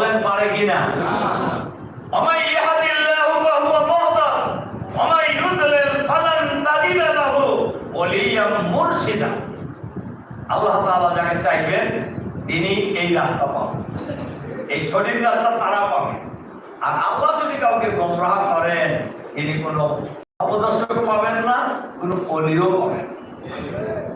বলেন পারে কিনা? আল্লাহ তাআলা যাকে চাইবেন, তিনি এই রাস্তা পাবেন। এই সঠিক রাস্তা তারা পাবে। আর আল্লাহ যদি কাউকে গোমরাহ করেন, তিনি কোনো অপদর্শক পাবেন না, কোনো পলিও পাবেন না।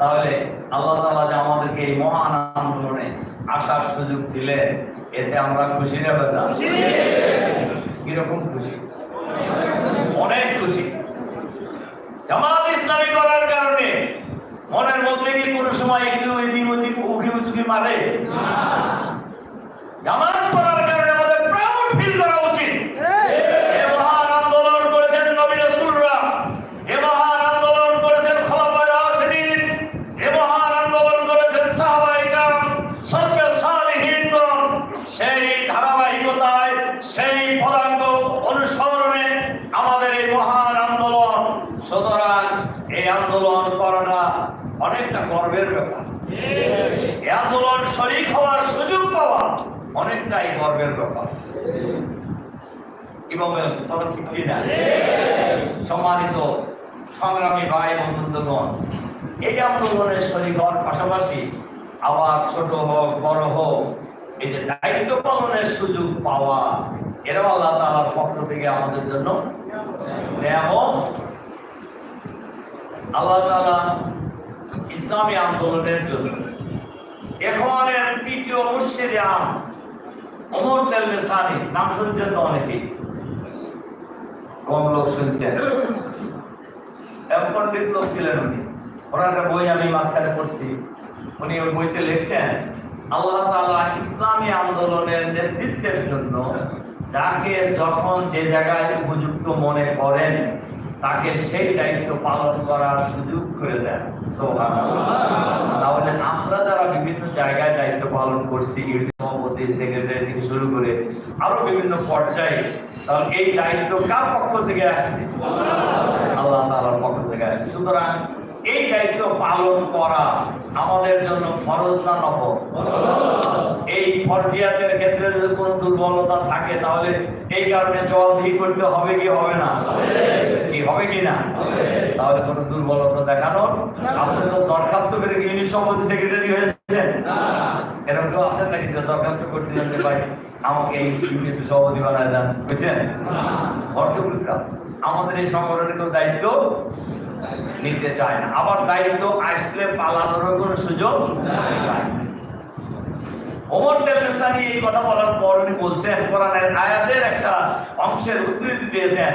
তাহলে আল্লাহ তাআলা যে আমাদেরকে এই মহান আন্দোলনে আসার সুযোগ দিলেন এতে আমরা খুশি না বেদা কীরকম খুশি? অনেক খুশি। জামাত ইসলামী করার কারণে মনের মধ্যে কি কোনো সময় একটু এদিক ওদিক উঠি উচুকি মারে জামাত করার গর্বের ব্যাপার। কি বলবেন তবে ঠিক কি না? সম্মানিত সংগ্রামী ভাই বন্ধুগণ, এই আন্দোলনের শরীর পাশাপাশি আবার ছোট হোক, বড় হোক, এই যে দায়িত্ব পালনের সুযোগ পাওয়া, এরাও আল্লাহ তাআলার পক্ষ থেকে আমাদের জন্য আল্লাহ তাআলা ইসলামী আন্দোলনের জন্য এখনের তৃতীয় মুর্শিদ আম অমর তেলবে সানি, নাম শুনছেন তো অনেকেই? কম লোক শুনছেন। পণ্ডিত লোক ছিলেন উনি। ওনার একটা বই আমি মাঝখানে পড়ছি। উনি ওই বইতে লিখছেন, আল্লাহ তাআলা ইসলামী আন্দোলনের নেতৃত্বের জন্য যাকে যখন যে জায়গায় উপযুক্ত মনে করেন তাকে সেই দায়িত্ব পালন করার সুযোগ করে দেন। তাহলে আমরা যারা বিভিন্ন জায়গায় দায়িত্ব পালন করছি সভাপতি, সেক্রেটারি থেকে শুরু করে আরও বিভিন্ন পর্যায়ে এই দায়িত্ব কার পক্ষ থেকে আসছে? আল্লাহ তাআলার পক্ষ থেকে আসছে। সুতরাং এই দায়িত্ব পালন করা আমাদের জন্য ফরজ না নফল? এই ফরজিয়াতের ক্ষেত্রে যদি কোনো দুর্বলতা থাকে, তাহলে এই কারণে জবাবদিহি করতে হবে কি হবে না? হবে কি না তাহলে কোনো দুর্বলতা দেখানোর আপনি তো দরখাস্ত করে ইউনিট সভাপতি সেক্রেটারি হয়েছেন? এরকম কেউ আছেন নাকি যে দরখাস্ত করছিলেন যে ভাই আমাকে এই ইউনিট সভাপতি বানায় দেন। বুঝছেন? অর্থগুলো আমাদের এই সংগঠনের কেউ দায়িত্ব নিতে চায় না। আবার দায়িত্ব আসলে পালানোর কোনো সুযোগ ওমর তেলসানি এই কথা বলার পর উনি বলছেন কোরআনের আয়াতের একটা অংশের উদ্ধৃতি দিয়েছেন।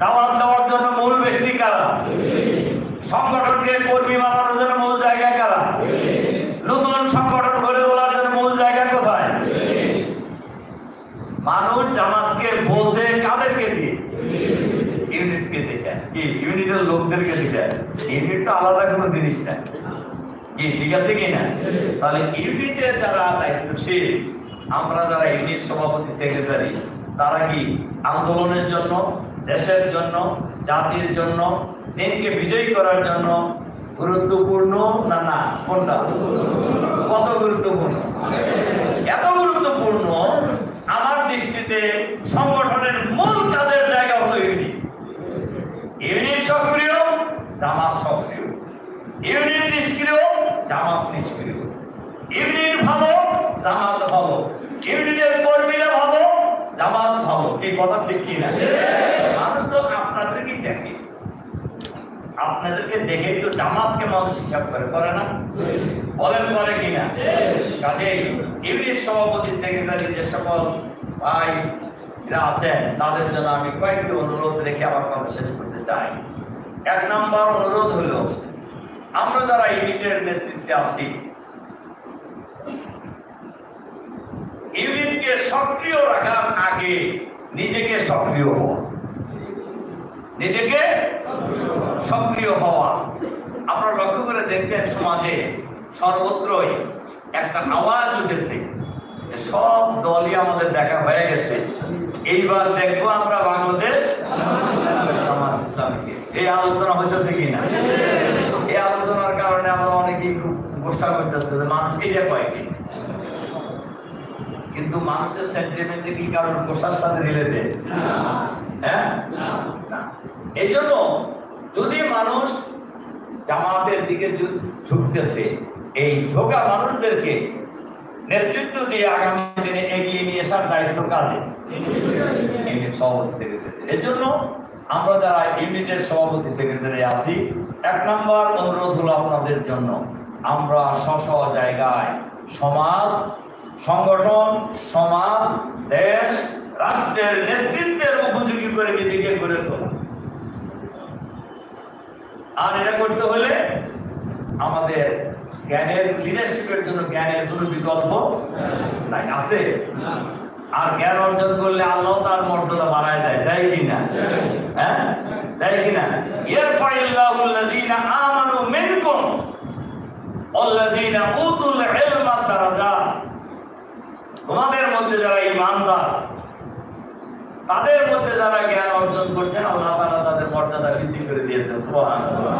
দাওয়াত দেওয়ার জন্য মূল ব্যক্তি কারা? সংগঠনকে কর্মী বানানোর জন্য মূল জায়গা কারা? নতুন সংগঠন গড়ে তোলার জন্য মূল জায়গা কোথায়? মানুষ জামাতকে বোঝে কাদেরকে দিয়ে? ইউনিটকে দেখে কি, ইউনিটের লোকদেরকে দেখে ইউনিট তো আলাদা কোনো জিনিস না। কি, ঠিক আছে কি না? তাহলে ইউনিটে যারা দায়িত্বশীল, আমরা যারা ইউনিট সভাপতি, সেক্রেটারি, তারা কি আন্দোলনের জন্য দেশের জন্য, জাতির জন্য, দিনকে বিজয়ী করার জন্য গুরুত্বপূর্ণ না না? কোনটা? কত গুরুত্বপূর্ণ? এত গুরুত্বপূর্ণ, আমার দৃষ্টিতে সংগঠনের মূল কাজের জায়গা হলো ইউনিট। ইউনিট সক্রিয়, জামাত সক্রিয়। ইউনিট নিষ্ক্রিয়, জামাত নিষ্ক্রিয়। ইউনিট ভালো, জামাত ভালো। ইউনিটের কর্মীরা ভালো জামাত ভালো এই কথা ঠিক কি না? মানুষ তো আপনাদেরকেই দেখে। আপনাদেরকে দেখে তো জামাতকে মানুষ হিসাব করে করে না? বলেন, করে কিনা কাজে ইউনিট সভাপতি, সেক্রেটারি যে সকল ভাই যারা আছেন, তাদের জন্য আমি কয়েকটি অনুরোধ রেখে আমার কথা শেষ করতে চাই। এক নম্বর অনুরোধ হলো, আমরা যারা ইউনিটের নেতৃত্বে আছি ইউনিটকে সক্রিয় রাখার আগে নিজেকে সক্রিয় হওয়া। নিজেকে সক্রিয় হওয়া। আপনারা লক্ষ্য করে দেখছেন সমাজে সর্বত্রই একটা আওয়াজ উঠেছে সব দলই আমাদের দেখা হয়ে গেছে। এইবার দেখব আমরা বাংলাদেশ। এই আলোচনা হইতেছে কিনা? এই আলোচনার কারণে আমরা অনেকেই খুব গোসা করতেছে মানুষ এই কয়েকটি কিন্তু মানুষের সেন্টিমেন্টে কি কারণ? গোসার সাথে রিলেটেড হ্যাঁ? এই জন্য যদি মানুষ জামাতের দিকে ঝুঁকতেছে, এই ঝোঁকা মানুষদেরকে নেতৃত্ব দিয়ে আগামী দিনে এগিয়ে নিয়ে আসার দায়িত্ব কাজে সভাপতি সেক্রেটারি এর জন্য আমরা যারা ইউনিটের সভাপতি সেক্রেটারি আছি, এক নম্বর অনুরোধ হলো আপনাদের জন্য, আমরা স্ব জায়গায় সমাজ সংগঠন, সমাজ, দেশ, রাষ্ট্রের নেতৃত্বের উপযোগী করে নিজেকে গড়ে তোলা। আর এটা করতে হলে আমাদের জ্ঞানের লিডারশিপের জন্য জ্ঞানের কোনো বিকল্প নাই, আছে। আর জ্ঞান অর্জন করলে আল্লাহ তার মর্যাদা বাড়ায় দেয় দেয় কিনা হ্যাঁ? দেয় কিনা ইয়ারফাইল্লাহুল্লাযীনা আমানু মিনকুম, ওয়াল্লাযীনা উতুল ইলমা দারাজাত। তোমাদের মধ্যে যারা ঈমানদার তাদের মধ্যে যারা জ্ঞান অর্জন করছেন, আল্লাহ তাআলা তাদের মর্যাদা বৃদ্ধি করে দিয়েছেন। সুবহানাল্লাহ।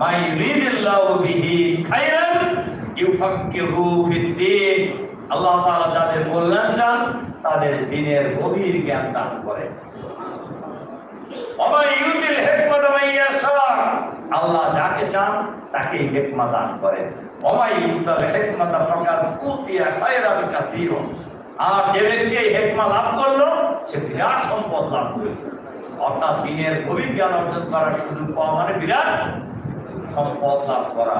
মা ইউরিদুল্লাহু বিহি খায়রান ইউফাক্কিহু ফিদ্দীন। আল্লাহ তাআলা যাদের কল্যাণ চান, তাদের দ্বীনের গভীর জ্ঞান দান করে। ওমা ইউতিল হিকমাতা মান ইয়াশা আল্লাহ যাকে চান, তাকেই হিকমা দান করেন। আর যে ব্যক্তি এই হিকমা লাভ করল, সে বিরাট সম্পদ লাভ অর্থাৎ দিনের গভীর জ্ঞান অর্জন করার সুযোগ পাওয়া মানে বিরাট সম্পদ লাভ করা।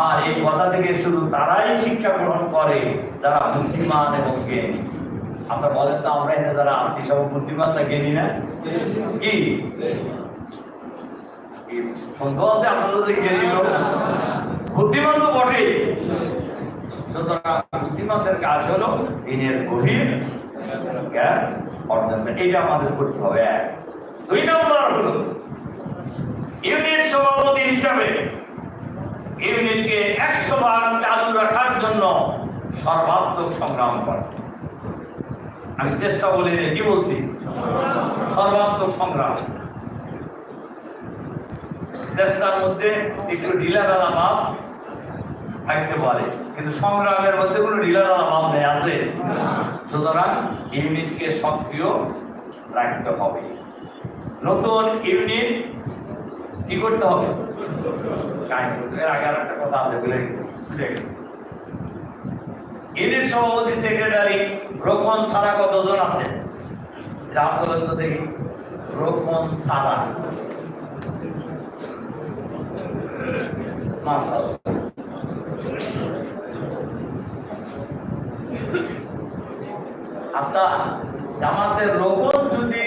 আর এই কথা থেকে শুধু তারাই শিক্ষা গ্রহণ করে যারা বুদ্ধিমান এবং জ্ঞানী। আচ্ছা বলেন তো আমরা এখানে যারা আছি, সব বুদ্ধিমান না জ্ঞানী না? কি? সন্দেহ একশো বার চালু রাখার জন্য সর্বাত্মক সংগ্রাম করে আমি চেষ্টা বলি কি বলছি? সর্বাত্মক সংগ্রাম। চেষ্টার মধ্যে একটু ঢিলা ভাব থাকতে পারে। কিন্তু সংগ্রামের মধ্যে কোনো ঢিলা ভাব নেই, আছে? সুতরাং ইউনিটকে সক্রিয় রাখতে হবে। নতুন ইউনিট কি করতে হবে? আগে আর একটা কথা আছে, বলে ইউনিট সভাপতি, সেক্রেটারি রোকন ছাড়া কতজন আছে? যা বলেন দেখি রোকন ছাড়া। আচ্ছা জামাতের রোকন যদি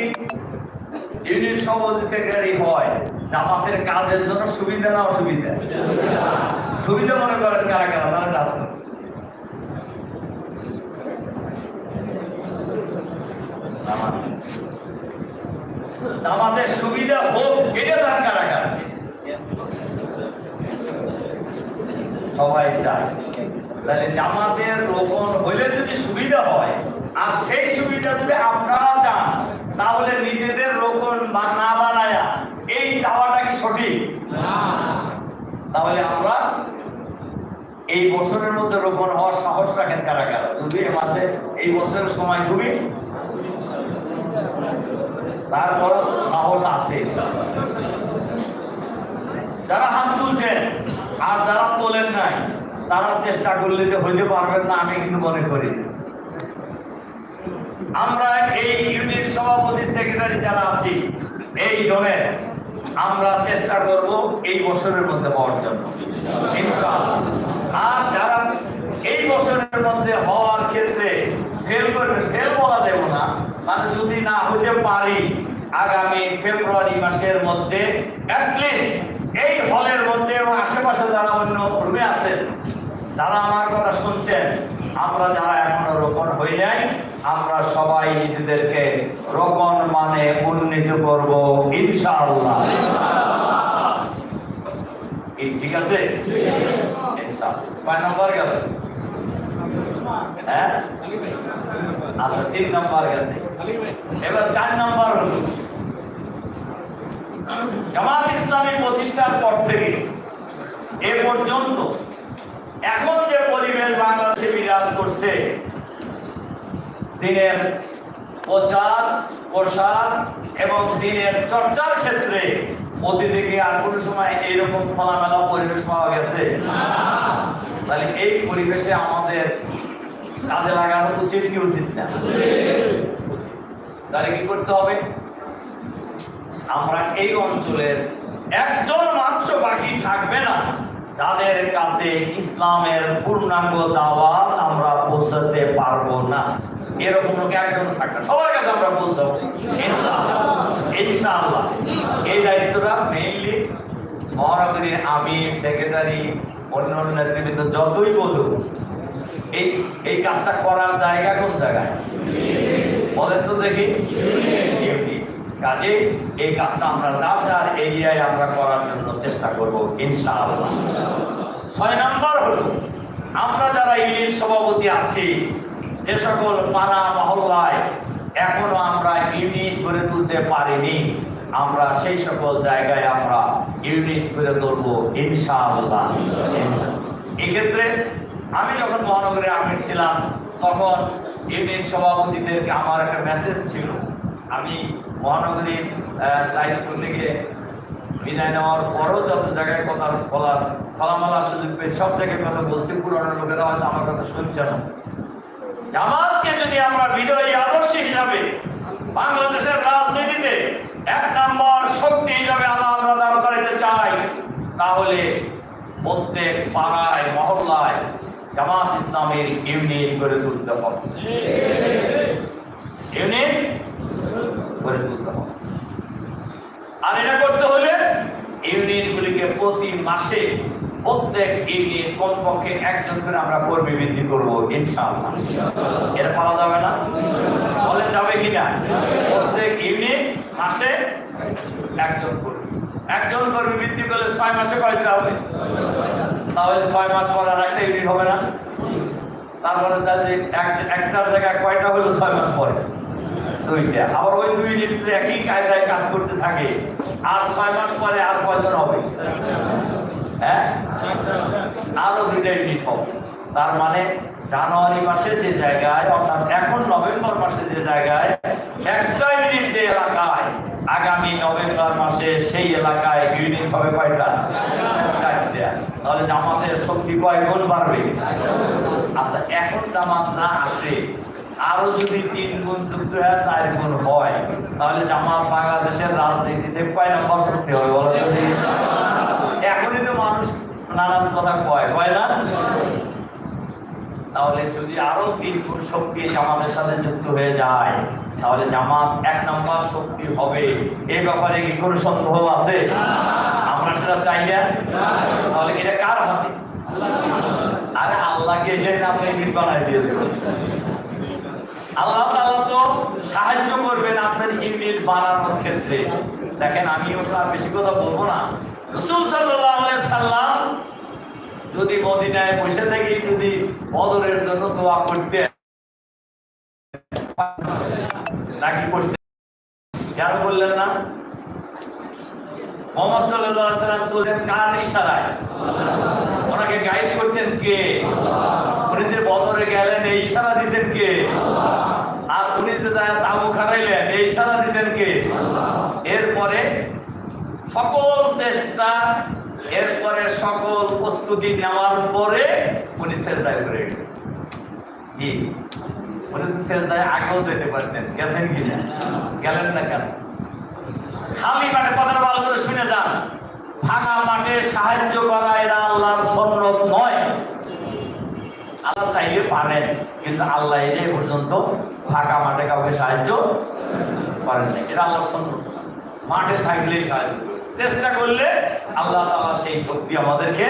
ইউনিট সভাপতি সেক্রেটারি হয়, জামাতের কাজের জন্য সুবিধা না অসুবিধা? সুবিধা মনে করেন কারা কারা, তারা আমাদের সুবিধা হোক, এটা তার কারা কারা সবাই চায়। তাহলে জামাতের রোপণ হলে যদি সুবিধা হয় আর সেই সুবিধা যদি আপনারা চান তাহলে নিজেদের রোপণ বা না বানায়া এই চাওয়াটা কি সঠিক? তাহলে আমরা এই বছরের মধ্যে রোপণ হওয়ার সাহস রাখেন কারা কারা? যদি মাসে এই বছরের সময় খুবই। তারপর সাহস আছে। যারা হাত তুলছেন আর যারা তোলেন নাই, তারা চেষ্টা করলে যে হইতে পারবেন না, আমি কিন্তু মনে করি। আমরা এই ইউনিট সভাপতি, সেক্রেটারি যারা আছি, এই জনের আমরা চেষ্টা করব এই বছরের মধ্যে হওয়ার জন্য। আর যারা এই বছরের মধ্যে হওয়ার ক্ষেত্রে ফেল করবে ফেল বলা দেব না মানে যদি না হতে পারি, আগামী ফেব্রুয়ারি মাসের মধ্যে অ্যাটলিস্ট এই হলের মধ্যে এবং আশেপাশে যারা অন্য রুমে আছেন, যারা আমার কথা শুনছেন, আমরা যারা এখনও রোপণ হই নাই, আমরা সবাই নিজেদেরকে রোপণ মানে উন্নীত করব, ইনশাআল্লাহ। ঠিক আছে? হ্যাঁ? আচ্ছা তিন নম্বর গেছে। এবার চার নম্বর জামাত ইসলামী প্রতিষ্ঠার পর থেকে এ পর্যন্ত এখন যে পরিবেশ বাংলাদেশে বিরাজ করছে, দিনের প্রচার, প্রসার এবং দিনের চর্চার ক্ষেত্রে অতীতে আর কোনো সময় এইরকম খোলামেলা পরিবেশ পাওয়া গেছে? তাহলে এই পরিবেশে আমাদের কাজে লাগানো উচিত কি উচিত না? তাহলে কি করতে হবে? আমরা এই অঞ্চলের একজন মানুষ বাকি থাকবে না। তাদের কাছে ইসলামের পূর্ণাঙ্গ দাওয়াত আমরা পৌঁছাতে পারব না। এরকম একজন থাকবে। সবার কাছে আমরা পৌঁছাবো। ইনশাআল্লাহ। এই দায়িত্বটা মেইনলি মহানগরীর আমি সেক্রেটারি অন্য অন্য নেতৃবৃন্দ যতই বলুক, এই এই কাজটা করার জায়গা কোন জায়গায়? বলেন তো দেখি। কাজে এই কাজটা আমরা যার যার এরিয়ায় আমরা করার জন্য চেষ্টা করব, ইনশাআল্লাহ। ছয় নাম্বার হলো, আমরা যারা ইউনিট সভাপতি আছি, যে সকল পাড়া মহল্লায় এখনও আমরা ইউনিট গড়ে তুলতে পারিনি, আমরা সেই সকল জায়গায় আমরা ইউনিট গড়ে তুলবো, ইনশাআল্লাহ। এক্ষেত্রে আমি যখন মহানগরে আমি ছিলাম, তখন ইউনিট সভাপতিদেরকে আমার একটা মেসেজ ছিল। আমি মহানগরীর দায়িত্ব থেকে বিদায় নেওয়ার পরও যত জায়গায় কথা বলার খোলামেলার সুযোগ পেয়ে সব জায়গায় কথা বলছি, পুরনো লোকেরা হয়তো আমার কথা শুনছে না। জামাতকে যদি আমরা বিজয়ী আদর্শ হিসাবে বাংলাদেশের রাজনীতিতে এক নম্বর শক্তি হিসাবে আমরা আমরা দাঁড় করাইতে চাই, তাহলে প্রত্যেক পাড়ায়, মহল্লায় জামাত ইসলামের ইউনিট গড়ে তুলতে হবে। ইউনিট? আর এটা করতে হলে ইউনিয়নগুলিকে প্রতি মাসে প্রত্যেক ইউনিয়ন কমপক্ষে একজন করে আমরা কর্মী বৃদ্ধি করব, ইনশাআল্লাহ। এটা পাওয়া যাবে না? বলে যাবে কিনা? প্রত্যেক ইউনিয়ন মাসে একজন কর্মী। একজন কর্মী বৃদ্ধি করলে ছয় মাসে কয়টা হবে? তাহলে ছয় মাস পর আর একটা ইউনিট হবে না। তারপরে তাহলে এক- একটার জায়গায় কয়টা হলো ছয় মাস পরে? আবার ওই দুই একই কায়দায় কাজ করতে থাকে। আর ছয় মাস পরে আর কয়জন হবে? হ্যাঁ? আরও তার মানে জানুয়ারি মাসে যে জায়গায়, অর্থাৎ এখন নভেম্বর মাসে যে জায়গায়, একটা ইউনিট যে এলাকায়, আগামী নভেম্বর মাসে সেই এলাকায় ইউনিট হবে কয়টা? তাহলে জামাতের শক্তি কয় গুণ বাড়বে? আচ্ছা এখন জামাত না আসে আরও যদি তিন গুণ যুক্ত হয় চার গুণ হয়, তাহলে জামাত বাংলাদেশের রাজনীতিতে কয় নম্বর শক্তি হবে বলো দেখি? এখনই তো মানুষ নানান কথা কয় কয় না? তাহলে যদি আরও তিন গুণ শক্তি জামাতের সাথে যুক্ত হয়ে যায়, তাহলে জামাত এক নম্বর শক্তি হবে। এই ব্যাপারে কি কোনো সন্দেহ আছে? আমরা সেটা চাই না? তাহলে এটা কার হাতে? আরে আল্লাহকে এসে আপনি বানাই দিয়ে দেবেন আল্লাহ তাআলা তো সাহায্য করবেন আপনার ইউনিট বানানোর ক্ষেত্রে। দেখেন, আমিও তো বেশি কথা বলব না। রসুল সাল্লাম যদি মদিনায় বসে থেকে যদি বদরের জন্য দোয়া করতে নাকি করছে কেন বললেন না? মোহাম্মদ আলাইহি সাল্লাম চলছেন কার ইশারায়? ওনাকে গাইড করতেন কে? বদরে গেলেন এই ইশারা দিতেন কে? আর উনি যে যায় তাবু খাটাইলেন এই ইশারা দিতেন কে? এরপরে সকল চেষ্টা এরপরে সকল প্রস্তুতি নেওয়ার পরে উনি সেজদায় করে গেলেন। কি? উনি সেজদায় আগেও যেতে পারতেন। গেছেন কিনা গেলেন না কেন? খালি মাঠে কথাটা ভালো করে শুনে যান। ফাঁকা মাঠে সাহায্য করা এরা আল্লাহর সন্ন্যত নয়। আল্লাহ চাইলে পারেন, কিন্তু আল্লাহ এর এ পর্যন্ত ফাঁকা মাঠে কাউকে সাহায্য করেন না এটা আল্লাহর সন্ন্যত মাঠে থাকলেই সাহায্য চেষ্টা করলে আল্লাহ তাআলা সেই শক্তি আমাদেরকে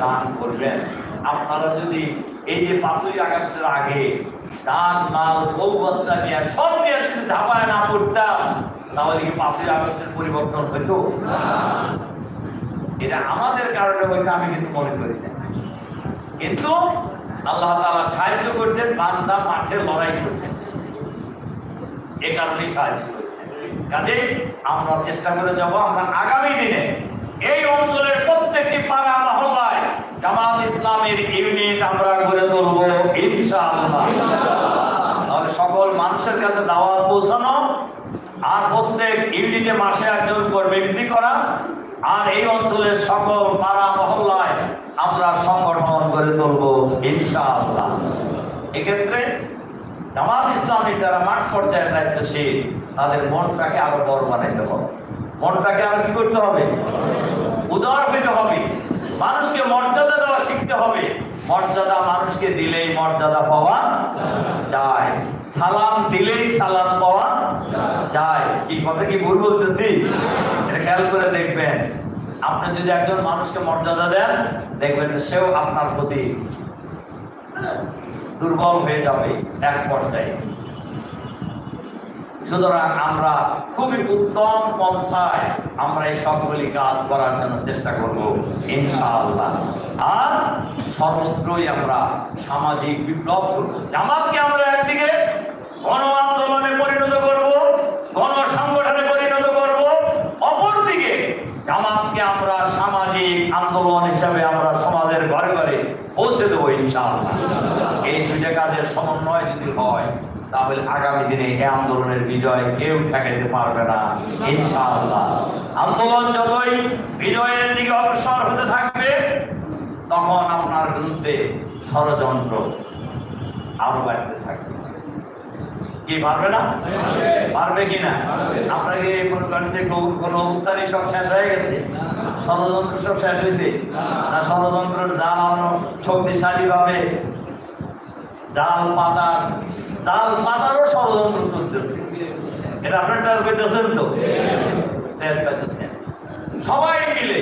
দান করবেন। আপনারা যদি এই যে পাঁচই আগস্টের আগে দান, মাল, বউ, বাচ্চা নিয়ে সব নিয়ে যদি ঝাপায় না পড়তাম, তাহলে কি পাঁচই আগস্টের পরিবর্তন হইতো? এটা আমাদের কারণে হয়েছে আমি কিন্তু মনে করি না কিন্তু আল্লাহ তাআলা সাহায্য করছেন, বান্দা মাঠে লড়াই করছেন। এ কারণেই সাহায্য করছেন। আমরা চেষ্টা করে যাব, আমরা আগামী দিনে এই অঞ্চলের প্রত্যেকটি পাড়া মহল্লায় জামাত ইসলামের ইউনিট আমরা গড়ে তুলব তাহলে সকল মানুষের কাছে দাওয়াত পৌঁছানো, আর প্রত্যেক ইউনিটে মাসে একজন করে ব্যক্তি করা আর এই অঞ্চলের সকল পাড়া মহল্লায় আমরা সংগঠন করে তুলব, ইনশাআল্লাহ। এক্ষেত্রে জামাত ইসলামী যারা মাঠ পর্যায়ে দায়িত্বশীল, তাদের মনটাকে আরও বড় বানাইতে হবে। মনটাকে আরও কি করতে হবে? উদার পেতে হবে। মানুষকে মর্যাদা দেওয়া শিখতে হবে। মর্যাদা মানুষকে দিলেই মর্যাদা পাওয়া যায়। সালাম দিলেই সালাম পাওয়া যায়। কি কথা কি ভুল বলতেছি? এটা খেয়াল করে দেখবেন। আপনি যদি একজন মানুষকে মর্যাদা দেন, দেখবেন সেও আপনার প্রতি দুর্বল হয়ে যাবে এক পর্যায়ে। সুতরাং আমরা খুবই উত্তম পন্থায় আমরা এই সবগুলি কাজ করার জন্য চেষ্টা করব, ইনশাআল্লাহ। আর সর্বত্রই আমরা সামাজিক বিপ্লব করব। জামাতকে আমরা একদিকে গণ আন্দোলনে পরিণত করব গণ সংগঠনে পরিণত করব, অপরদিকে জামাতকে আমরা সামাজিক আন্দোলন হিসাবে আমরা সমাজের ঘরে ঘরে পৌঁছে দেবো, ইনশাআল্লাহ। এই দুইটা কাজের সমন্বয় যদি হয় তাহলে আগামী দিনে এই আন্দোলনের বিজয় কেউ ঠেকাইতে পারবে না, ইনশাআল্লাহ। আন্দোলন যতই বিজয়ের দিকে অগ্রসর হতে থাকবে, তখন আপনার বিরুদ্ধে ষড়যন্ত্র আরও বাড়তে থাকবে। কি, পারবে না? পারবে কি না? আপনাকে মনে করেন যে কোন- কোন উত্তারি সব শেষ হয়ে গেছে? ষড়যন্ত্র সব শেষ হয়েছে? না, ষড়যন্ত্রের জাল শক্তিশালী ভাবে জাল, পাতার জাল পাতারও ষড়যন্ত্র চলতেছে। এটা আপনার টের পেতেছেন তো? সবাই মিলে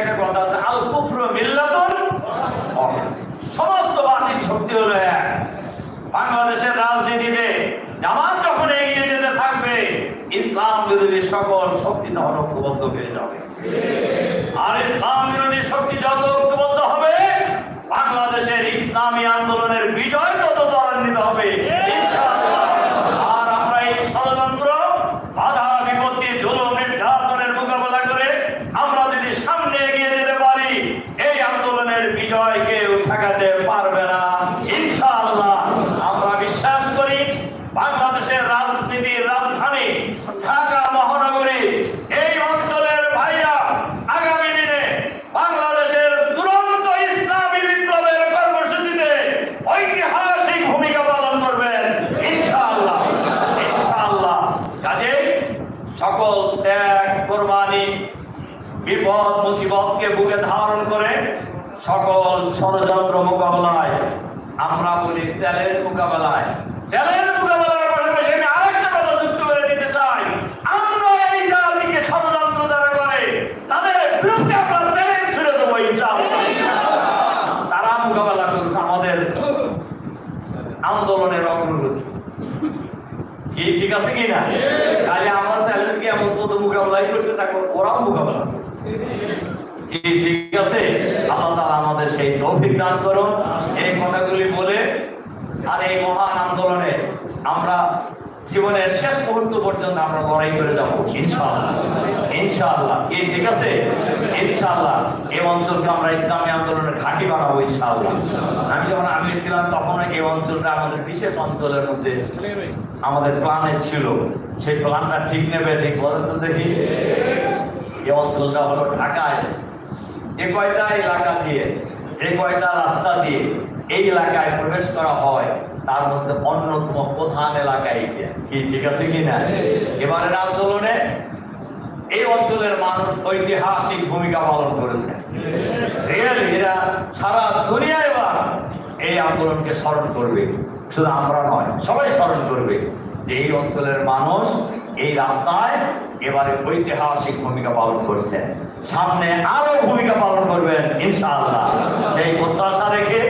একটা কথা আছে, আল কুফর মিল্লাতুন সমস্ত বাতিল শক্তি হলো এক। বাংলাদেশের রাজনীতিতে জামাত যখন এগিয়ে যেতে থাকবে, ইসলাম বিরোধী সকল শক্তি তখন ঐক্যবদ্ধ হয়ে যাবে। আর ইসলাম বিরোধী শক্তি যত ঐক্যবদ্ধ হবে, বাংলাদেশের ইসলামী আন্দোলনের বিজয় হবে ইনশাআল্লাহ। আর আমরা এই ষড়যন্ত্র বাধা বিপত্তি জুলুম নির্যাতনের মোকাবেলা করে আমরা যদি সামনে এগিয়ে যেতে পারি এই আন্দোলনের বিজয় কেউ ঠেকাতে পারবে না ইনশাআল্লাহ আমরা বিশ্বাস করি বাংলাদেশের রাজনীতির রাজধানী ঢাকা মহানগরী এই অঞ্চলের ভাইরা আগামী দিনে বাংলাদেশের দুরন্ত ইসলামী বিপ্লবের কর্মসূচিতে ঐতিহাসিক ভূমিকা পালন করবেন ইনশাআল্লাহ ইনশাআল্লাহ কাজে সকল ত্যাগ কোরবানি বিপদ মুসিবতকে বুকে ধারণ করে সকল ষড়যন্ত্র মোকাবেলায় আমরা বলি চ্যালেঞ্জ মোকাবেলায়। চ্যালেঞ্জ তাদের তারা মোকাবেলা আমাদের আন্দোলনের অগ্রগতি। কি, ঠিক আছে কি না তাহলে আমরা চ্যালেঞ্জকে এমন মতো মোকাবেলাই করতে থাকব ওরাও মোকাবেলা করবে। কি ঠিক আছে? আল্লাহ আমাদের সেই তৌফিক দান করুন। এই কথাগুলি বলে আর এই মহান আন্দোলনে আমরা জীবনের শেষ মুহূর্ত পর্যন্ত আমরা লড়াই করে যাব, ইনশাআল্লাহ। ইনশাআল্লাহ। কি ঠিক আছে? ইনশাআল্লাহ। এই অঞ্চলকে আমরা ইসলামী আন্দোলনের ঘাঁটি বানাবো, ইনশাআল্লাহ। আমি যখন আমি ছিলাম, তখন এই অঞ্চলটা আমাদের বিশেষ অঞ্চলের মধ্যে আমাদের প্ল্যানে ছিল। সেই প্ল্যানটা ঠিক নেবে, ঠিক বলেন দেখি। এই অঞ্চলটা হলো ঢাকায়। যে কয়টা এলাকা দিয়ে, যে কয়টা রাস্তা দিয়ে এই এলাকায় প্রবেশ করা হয়, তার মধ্যে অন্যতম প্রধান এলাকা এইটা। কি, ঠিক আছে কি না? এবারের আন্দোলনে এই অঞ্চলের মানুষ ঐতিহাসিক ভূমিকা পালন করেছে। এরা সারা দুনিয়া এবার এই আন্দোলনকে স্মরণ করবে। শুধু আমরা নয়, সবাই স্মরণ করবে। এই অঞ্চলের মানুষ এই রাস্তায় এবারে ঐতিহাসিক ভূমিকা পালন করছে সামনে আরও ভূমিকা পালন করবেন, ইনশাআল্লাহ। সেই প্রত্যাশা রেখে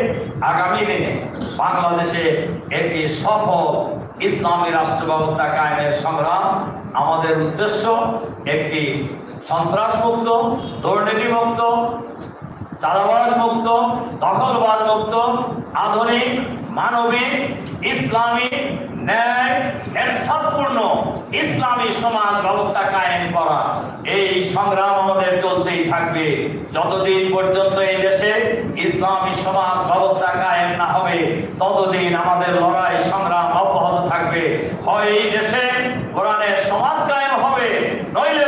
আগামী দিনে বাংলাদেশে একটি সফল ইসলামী রাষ্ট্র ব্যবস্থা কায়েমের সংগ্রাম আমাদের উদ্দেশ্য একটি সন্ত্রাস মুক্ত দুর্নীতি মুক্ত চাঁদাবাজ মুক্ত আধুনিক, মানবিক, ইসলামী ন্যায় সম্পূর্ণ ইসলামী সমাজ ব্যবস্থা কায়েম করা। এই সংগ্রাম আমাদের চলতেই থাকবে। যতদিন পর্যন্ত এই দেশে ইসলামী সমাজ ব্যবস্থা কায়েম না হবে, ততদিন আমাদের লড়াই, সংগ্রাম অব্যাহত থাকবে। হয় এই দেশে কোরআনের সমাজ কায়েম হবে, নইলে